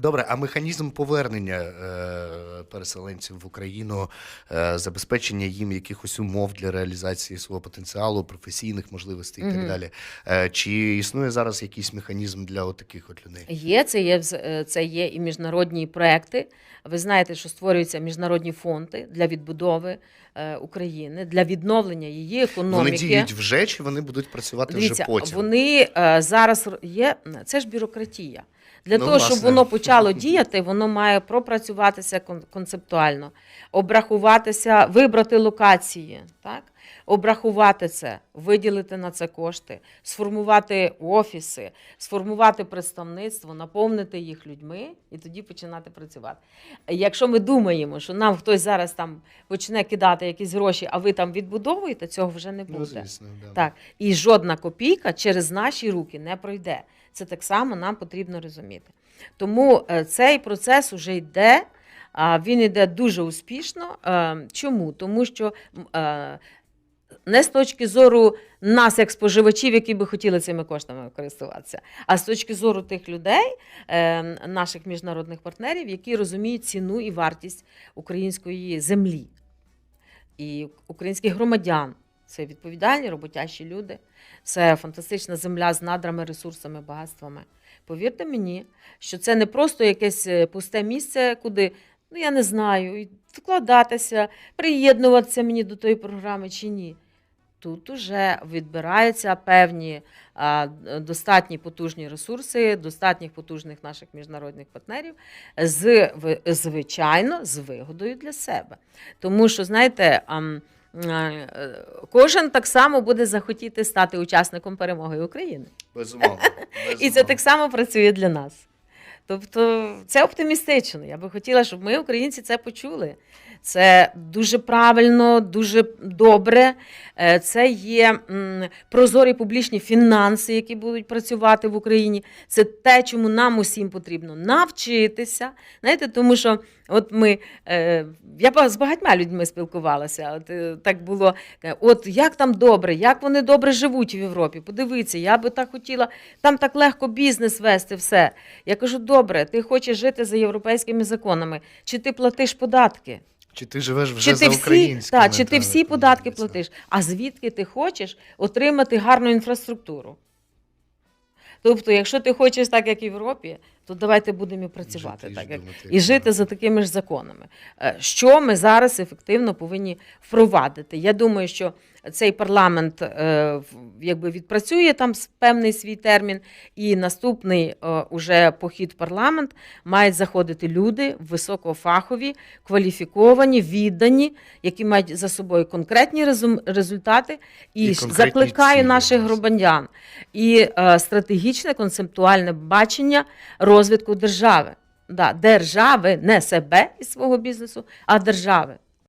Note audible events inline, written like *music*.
Добре, а механізм повернення е, переселенців в Україну, е, забезпечення їм якихось умов для реалізації свого потенціалу, професійних можливостей і так далі. Е, чи існує зараз якийсь механізм для от таких от людей? Є це є е, це є і міжнародні проекти. Ви знаєте, що створюються міжнародні фонди для відбудови України, для відновлення її економіки. Вони діють вже чи вони будуть працювати Дивіться, вже потім? вони зараз є. Це ж бюрократія. Для Ну, того, щоб воно почало діяти, воно має пропрацюватися концептуально, обрахуватися, вибрати локації, так? обрахувати це, виділити на це кошти, сформувати офіси, сформувати представництво, наповнити їх людьми і тоді починати працювати. Якщо ми думаємо, що нам хтось зараз там почне кидати якісь гроші, а ви там відбудовуєте, цього вже не буде. Ну, звісно, да. Так, і жодна копійка через наші руки не пройде. Це так само нам потрібно розуміти. Тому е, цей процес уже йде. А Він йде дуже успішно. Е, Чому? Тому що е, не з точки зору нас, як споживачів, які би хотіли цими коштами користуватися, а з точки зору тих людей, е, наших міжнародних партнерів, які розуміють ціну і вартість української землі і українських громадян. Це відповідальні роботящі люди. Це фантастична земля з надрами, ресурсами, багатствами. Повірте мені, що це не просто якесь пусте місце, куди ну я не знаю, вкладатися, приєднуватися мені до тої програми чи ні. Тут уже відбираються певні а, достатні потужні ресурси, достатніх потужних наших міжнародних партнерів, з ви- звичайно, з вигодою для себе. Тому що, знаєте, ам, е, кожен так само буде захотіти стати учасником перемоги України. Безумовно. *laughs* І це так само працює для нас. Тобто це оптимістично. Я би хотіла, щоб ми, українці, це почули. Це дуже правильно, дуже добре. Е, Це є прозорі публічні фінанси, які будуть працювати в Україні. Це те, чому нам усім потрібно навчитися. Знаєте, тому що от ми е, я з багатьма людьми спілкувалася. От е, так було. От як там добре, як вони добре живуть в Європі. Подивіться, я би так хотіла. Там так легко бізнес вести, все. Я кажу, добре, ти хочеш жити за європейськими законами, чи ти платиш податки? Чи ти живеш вже Чи за ти всі, українськими? та, чи ти всі податки платиш? А звідки ти хочеш отримати гарну інфраструктуру? Тобто, якщо ти хочеш так, як в Європі, то давайте будемо і працювати і так, як думати, і жити за такими ж законами. Е, Що ми зараз ефективно повинні впровадити? Я думаю, що цей парламент е, якби відпрацює там певний свій термін, і наступний е, уже похід в парламент мають заходити люди високофахові, кваліфіковані, віддані, які мають за собою конкретні результати, і, І закликаю наших громадян і е, стратегічне концептуальне бачення розвитку держави. Да, держави, не себе і свого бізнесу, а держави.